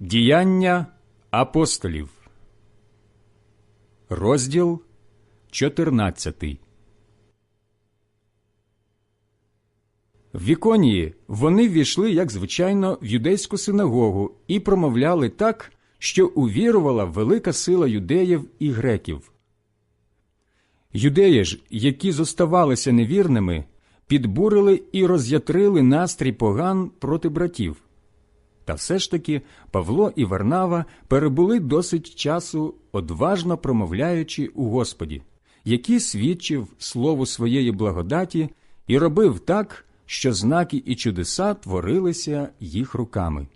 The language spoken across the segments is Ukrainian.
Діяння апостолів, розділ 14 В Віконії вони ввійшли, як звичайно, в юдейську синагогу і промовляли так, що увірувала велика сила юдеїв і греків. Юдеї ж, які зоставалися невірними, підбурили і роз'ятрили настрій поган проти братів. Та все ж таки Павло і Варнава перебули досить часу, одважно промовляючи у Господі, який свідчив слову своєї благодаті і робив так, що знаки і чудеса творилися їх руками.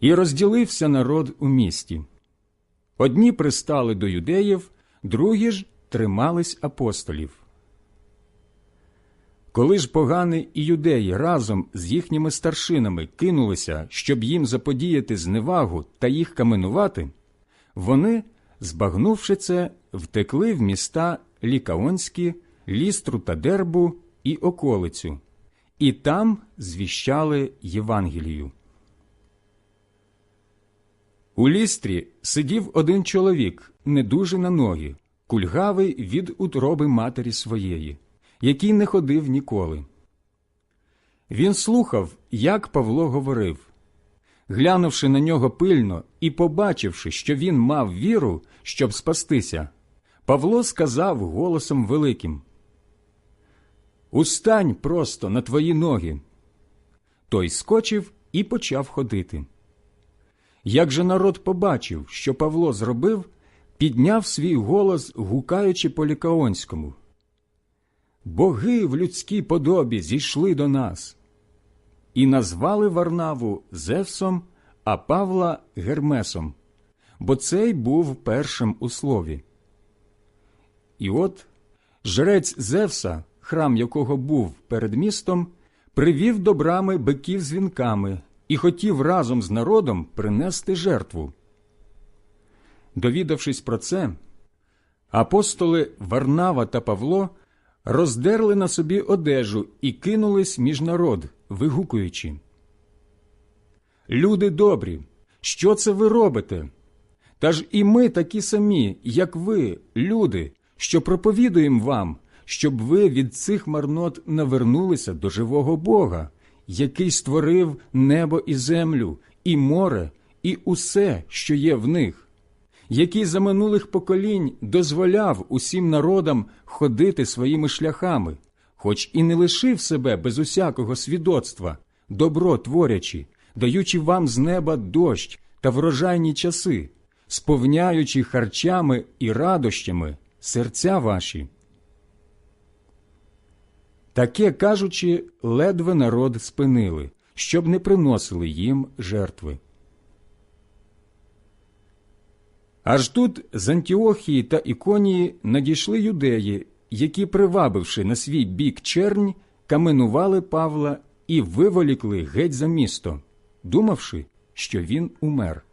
І розділився народ у місті. Одні пристали до юдеїв, другі ж тримались апостолів. Коли ж погани і юдеї разом з їхніми старшинами кинулися, щоб їм заподіяти зневагу та їх каменувати, вони, збагнувши це, втекли в міста Лікаонські, Лістру та Дербу і околицю, і там звіщали Євангелію. У лістрі сидів один чоловік, не дуже на ноги, кульгавий від утроби матері своєї, який не ходив ніколи. Він слухав, як Павло говорив. Глянувши на нього пильно і побачивши, що він мав віру, щоб спастися, Павло сказав голосом великим Устань просто на твої ноги. Той скочив і почав ходити. Як же народ побачив, що Павло зробив, підняв свій голос, гукаючи по лікаонському. Боги в людській подобі зійшли до нас. І назвали Варнаву Зевсом, а Павла Гермесом, бо цей був першим у слові. І от жрець Зевса, храм якого був перед містом, привів до брами биків з вінками і хотів разом з народом принести жертву. Довідавшись про це, апостоли Варнава та Павло роздерли на собі одежу і кинулись між народ, вигукуючи. Люди добрі, що це ви робите? Та ж і ми такі самі, як ви, люди, що проповідуємо вам, щоб ви від цих марнот навернулися до живого Бога, який створив небо і землю, і море, і усе, що є в них, який за минулих поколінь дозволяв усім народам ходити своїми шляхами, хоч і не лишив себе без усякого свідоцтва, добро творячи, даючи вам з неба дощ та врожайні часи, сповняючи харчами і радощами серця ваші. Таке кажучи, ледве народ спинили, щоб не приносили їм жертви. Аж тут з Антіохії та Іконії надійшли юдеї, які, привабивши на свій бік чернь, каменували Павла і виволікли геть за місто, думавши, що він умер.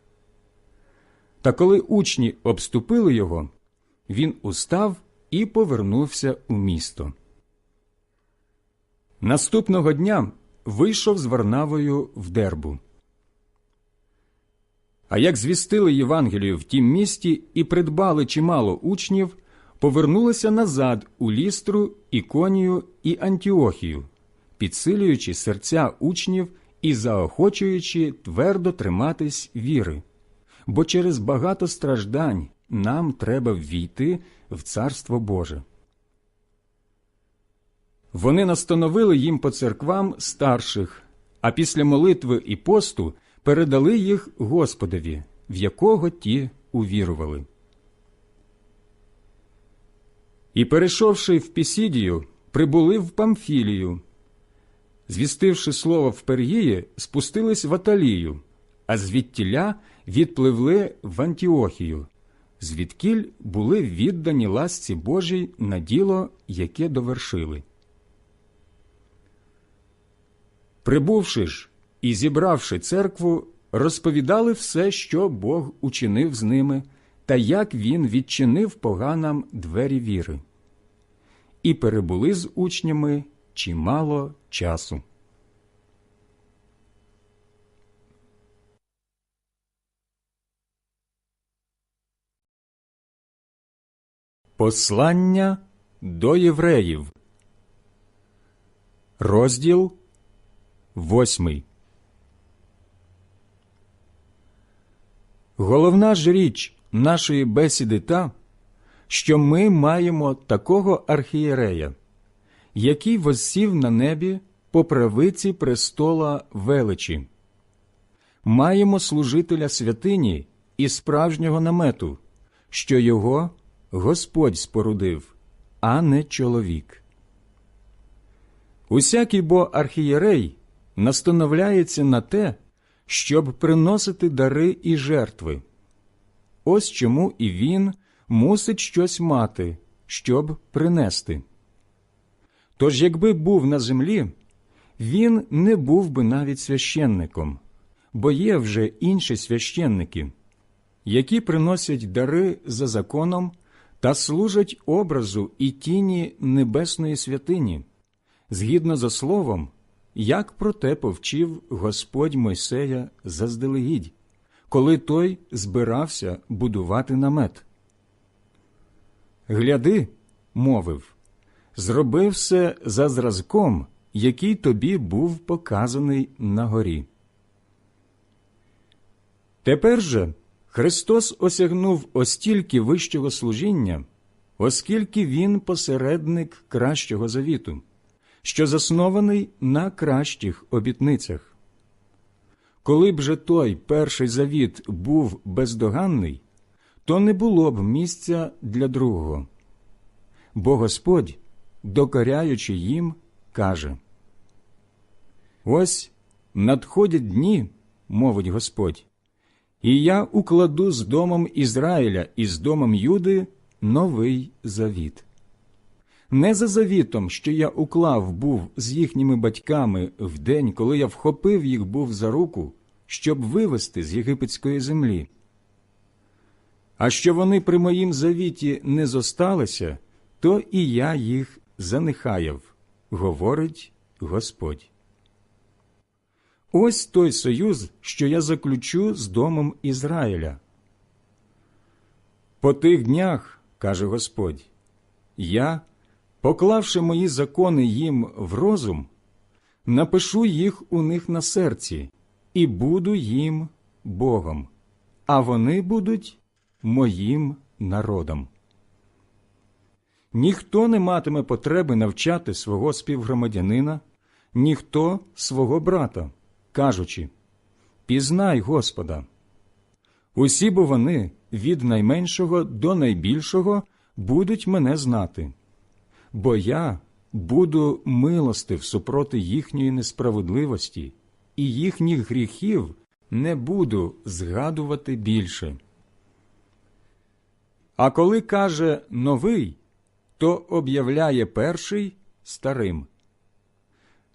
Та коли учні обступили його, він устав і повернувся у місто. Наступного дня вийшов з Варнавою в дербу. А як звістили Євангелію в тім місті і придбали чимало учнів, повернулися назад у лістру, Іконію і Антіохію, підсилюючи серця учнів і заохочуючи твердо триматись віри, бо через багато страждань нам треба ввійти в Царство Боже. Вони настановили їм по церквам старших, а після молитви і посту передали їх Господові, в якого ті увірували. І, перейшовши в Пісідію, прибули в Памфілію. Звістивши слово в Пергії, спустились в Аталію, а звідтіля відпливли в Антіохію, звідкіль були віддані ласці Божій на діло, яке довершили. Прибувши ж і, зібравши церкву, розповідали все, що Бог учинив з ними, та як він відчинив поганам двері віри, і перебули з учнями чимало часу. Послання до євреїв, розділ восьмий. Головна ж річ нашої бесіди та, що ми маємо такого архієрея, який воссів на небі по правиці престола величі. Маємо служителя святині і справжнього намету, що його Господь спорудив, а не чоловік. Усякий бо архієрей настановляється на те, щоб приносити дари і жертви. Ось чому і він мусить щось мати, щоб принести. Тож, якби був на землі, він не був би навіть священником, бо є вже інші священники, які приносять дари за законом та служать образу і тіні небесної святині, згідно за словом, як про те повчив Господь Мойсея заздалегідь, коли той збирався будувати намет. Гляди, мовив, зроби все за зразком, який тобі був показаний на горі. Тепер же Христос осягнув остільки вищого служіння, оскільки Він посередник кращого завіту, що заснований на кращих обітницях. Коли б же той перший завіт був бездоганний, то не було б місця для другого. Бо Господь, докоряючи їм, каже Ось надходять дні, мовить Господь, і я укладу з домом Ізраїля і з домом Юди новий завіт. Не за завітом, що я уклав був з їхніми батьками в день, коли я вхопив їх був за руку, щоб вивести з єгипетської землі. А що вони при моїм завіті не зосталися, то і я їх занехаяв, говорить Господь. Ось той союз, що я заключу з домом Ізраїля. По тих днях, каже Господь, я, поклавши мої закони їм в розум, напишу їх у них на серці і буду їм Богом, а вони будуть моїм народом. Ніхто не матиме потреби навчати свого співгромадянина, ніхто свого брата кажучи Пізнай Господа. Усі бо вони від найменшого до найбільшого будуть мене знати, бо я буду милостив супроти їхньої несправедливості, і їхніх гріхів не буду згадувати більше. А коли каже новий, то об'являє перший старим.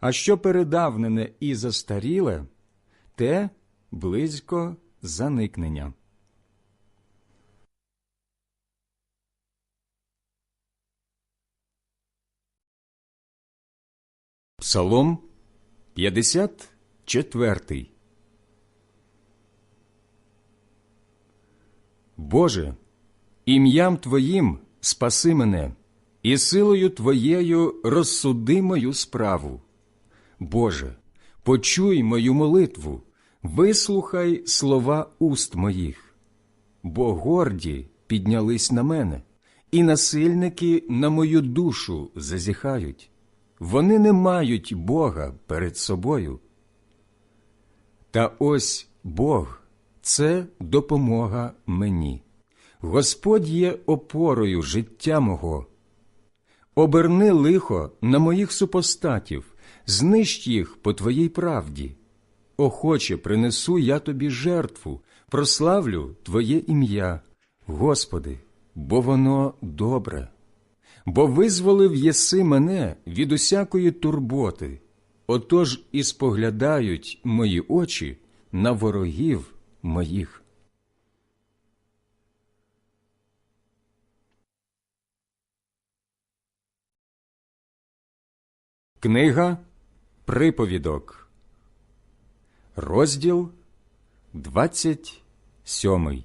А що передавнене і застаріле, те близько заникнення. Псалом 54 Боже, ім'ям Твоїм спаси мене, і силою Твоєю розсуди мою справу. Боже, почуй мою молитву, вислухай слова уст моїх, бо горді піднялись на мене, і насильники на мою душу зазіхають. Вони не мають Бога перед собою. Та ось Бог це допомога мені. Господь є опорою життя мого. Оберни лихо на моїх супостатів знищ їх по Твоїй правді. Охоче принесу я тобі жертву, прославлю Твоє ім'я, Господи, бо воно добре, бо визволив єси мене від усякої турботи, отож і споглядають мої очі на ворогів моїх. Книга Приповідок, розділ 27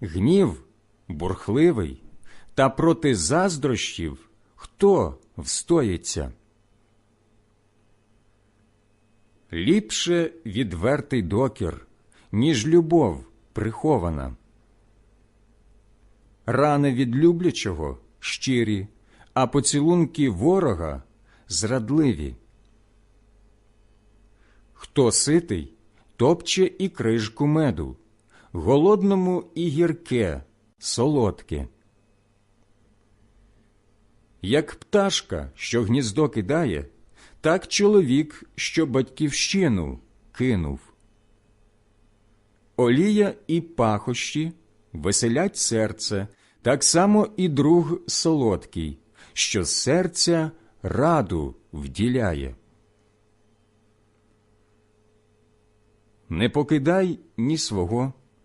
гнів бурхливий, та проти заздрощів хто встоїться? Ліпше відвертий докір, ніж любов прихована. Рани від люблячого щирі, а поцілунки ворога зрадливі. Хто ситий, топче і крижку меду, голодному і гірке, солодке. Як пташка, що гніздо кидає, так чоловік, що батьківщину кинув. Олія і пахощі веселять серце, так само і друг солодкий, що з серця раду вділяє. Не покидай ні свого,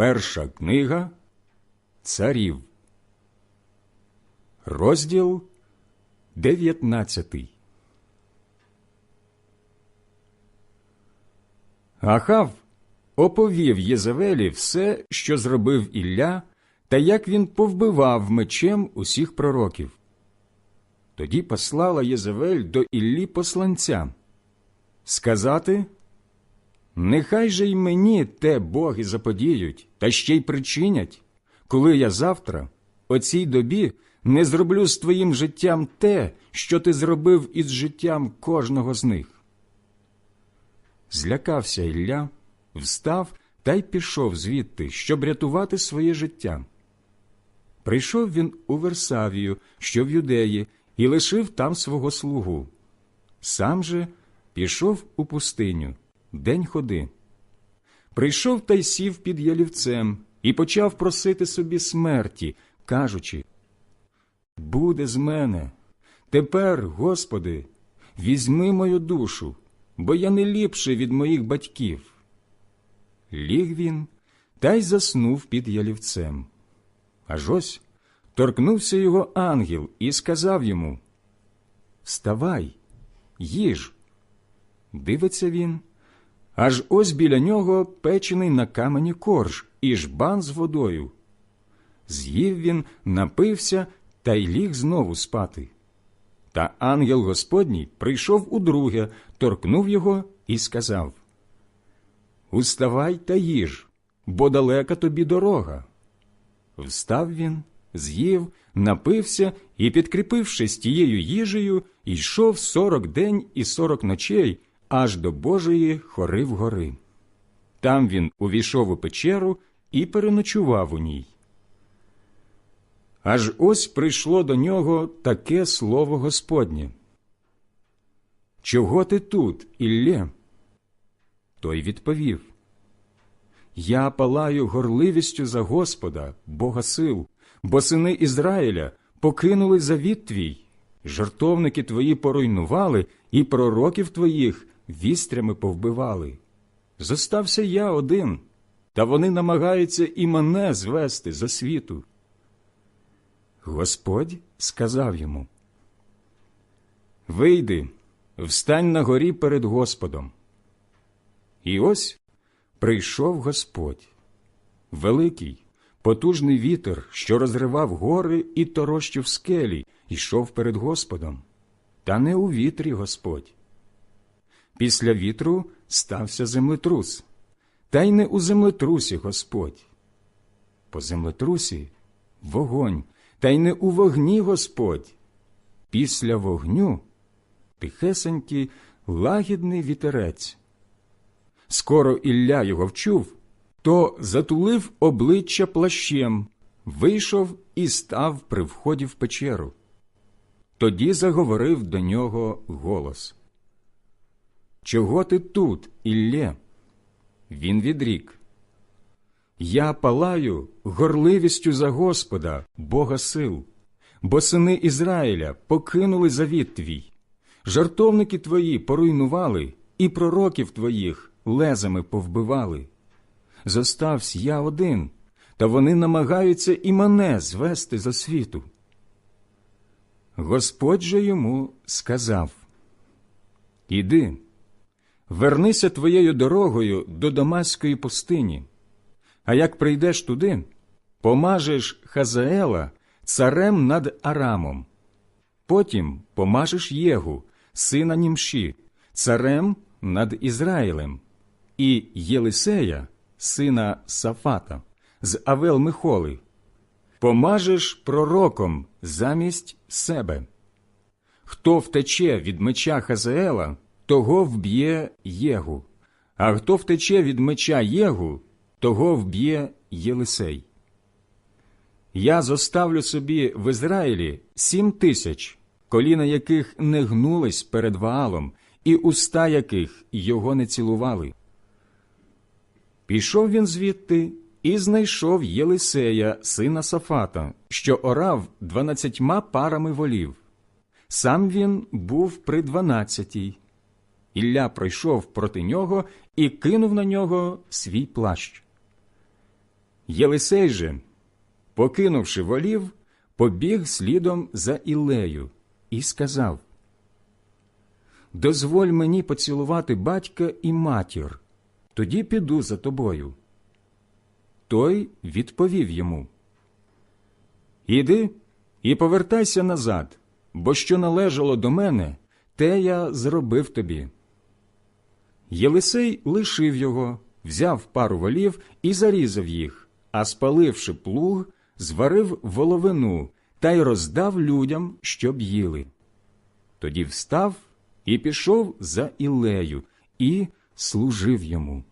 Перша книга царів. Розділ 19 Ахав оповів Єзавелі все, що зробив Ілля, та як він повбивав мечем усіх пророків. Тоді послала Єзавель до Іллі посланця сказати Нехай же й мені те боги заподіють та ще й причинять, коли я завтра, о цій добі, не зроблю з твоїм життям те, що ти зробив із життям кожного з них. Злякався Ілля, встав та й пішов звідти, щоб рятувати своє життя. Прийшов він у Версавію, що в юдеї, і лишив там свого слугу. Сам же пішов у пустиню, день ходи. Прийшов та й сів під ялівцем і почав просити собі смерті, кажучи Буде з мене. Тепер, Господи, візьми мою душу, бо я не ліпший від моїх батьків. Ліг він та й заснув під ялівцем. Аж ось торкнувся його ангел і сказав йому Вставай, їж. Дивиться він, аж ось біля нього печений на камені корж і жбан з водою. З'їв він, напився та й ліг знову спати. Та ангел Господній прийшов удруге, торкнув його і сказав Уставай та їж, бо далека тобі дорога. Встав він, з'їв, напився і, підкріпившись тією їжею, йшов сорок день і сорок ночей аж до Божої хори вгори. Там він увійшов у печеру і переночував у ній. Аж ось прийшло до нього таке слово Господнє. Чого ти тут, Іллє? Той відповів Я палаю горливістю за Господа, Бога сил, бо сини Ізраїля покинули завіт твій, жартовники твої поруйнували, і пророків твоїх вістрями повбивали. Зостався я один, та вони намагаються і мене звести за світу. Господь сказав йому Вийди, встань на горі перед Господом. І ось прийшов Господь, великий, потужний вітер, що розривав гори і торощив скелі, йшов перед Господом, та не у вітрі Господь. Після вітру стався землетрус, та й не у землетрусі Господь. По землетрусі вогонь, та й не у вогні Господь. Після вогню тихесенький лагідний вітерець. Скоро Ілля його вчув, то затулив обличчя плащем, вийшов і став при вході в печеру. Тоді заговорив до нього голос. Чого ти тут, Іллє? Він відрік. Я палаю горливістю за Господа, Бога сил, бо сини Ізраїля покинули завіт твій, жартовники твої поруйнували, і пророків твоїх лезами повбивали. Зоставсь я один, та вони намагаються і мене звести за світу. Господь же йому сказав Іди, вернися твоєю дорогою до Дамаської пустині. А як прийдеш туди, помажеш Хазаела царем над Арамом, потім помажеш Єгу, сина Німші, царем над Ізраїлем, і Єлисея, сина Сафата, з Авел Михоли, помажеш пророком замість себе. Хто втече від меча Хазаела, того вб'є Єгу, а хто втече від меча Єгу, того вб'є Єлисей. Я зоставлю собі в Ізраїлі сім тисяч, коліна яких не гнулись перед Ваалом, і уста яких його не цілували. Пішов він звідти і знайшов Єлисея, сина Сафата, що орав дванадцятьма парами волів. Сам він був при дванадцятій. Ілля пройшов проти нього і кинув на нього свій плащ. Єлисей же покинувши волів, побіг слідом за Ілею і сказав Дозволь мені поцілувати батька і матір, тоді піду за тобою. Той відповів йому Іди і повертайся назад, бо що належало до мене, те я зробив тобі. Єлисей лишив його, взяв пару волів і зарізав їх, а спаливши плуг, зварив воловину та й роздав людям, щоб їли. Тоді встав і пішов за Ілею і служив йому.